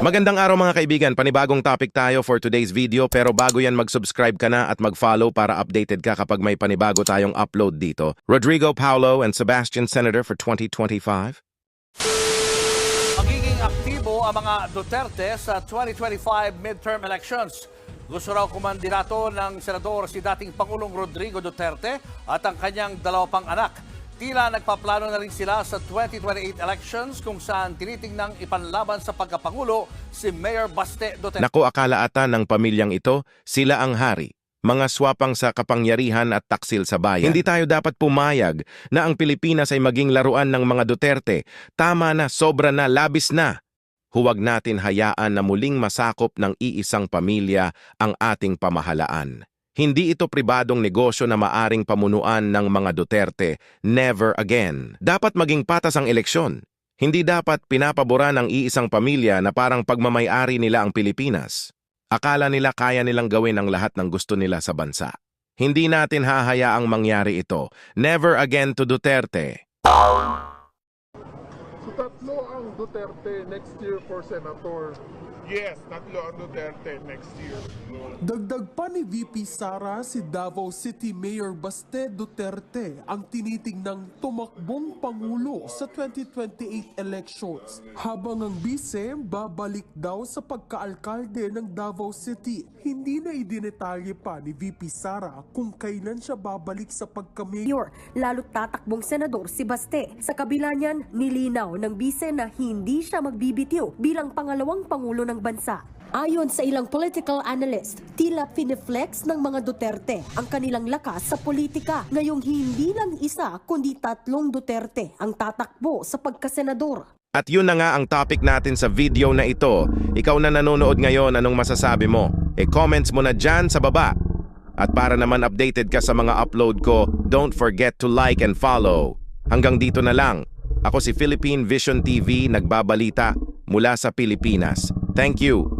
Magandang araw mga kaibigan, panibagong topic tayo for today's video pero bago yan mag-subscribe ka na at mag-follow para updated ka kapag may panibago tayong upload dito. Rodrigo Paulo and Sebastian Senator for 2025. Magiging aktibo ang mga Duterte sa 2025 midterm elections. Gusto raw kumandidato ng senador si dating Pangulong Rodrigo Duterte at ang kanyang dalawa pang anak. Tila nagpaplano na rin sila sa 2028 elections kung saan tinitingnang ipanlaban sa pagkapangulo si Mayor Baste Duterte. Naku akala ata ng pamilyang ito, sila ang hari. Mga swapang sa kapangyarihan at taksil sa bayan. Hindi tayo dapat pumayag na ang Pilipinas ay maging laruan ng mga Duterte. Tama na, sobra na, labis na. Huwag natin hayaan na muling masakop ng iisang pamilya ang ating pamahalaan. Hindi ito pribadong negosyo na maaring pamunuan ng mga Duterte. Never again. Dapat maging patas ang eleksyon. Hindi dapat pinapabura ng iisang pamilya na parang pagmamayari nila ang Pilipinas. Akala nila kaya nilang gawin ang lahat ng gusto nila sa bansa. Hindi natin hahayaang mangyari ito. Never again to Duterte. So tatlo ang Duterte next year for senator. Yes, tatlo ang Duterte next year. Dagdag pa ni VP Sara si Davao City Mayor Baste Duterte ang tinitingnang tumakbong pangulo sa 2028 elections. Habang ang bise babalik daw sa pagkaalkalde ng Davao City. Hindi na idinetalye pa ni VP Sara kung kailan siya babalik sa pagka-mayor. mayor, lalo't tatakbong senador si Baste. Sa kabila niyan, nilinaw ng bise na hindi siya magbibitiw bilang pangalawang pangulo ng bansa. Ayon sa ilang political analyst, tila piniflex ng mga Duterte ang kanilang lakas sa politika. Ngayong hindi lang isa kundi tatlong Duterte ang tatakbo sa pagkasenador. At yun na nga ang topic natin sa video na ito. Ikaw na nanonood ngayon, anong masasabi mo? E comments mo na dyan sa baba. At para naman updated ka sa mga upload ko, don't forget to like and follow. Hanggang dito na lang. Ako si Philippine Vision TV, nagbabalita mula sa Pilipinas. Thank you.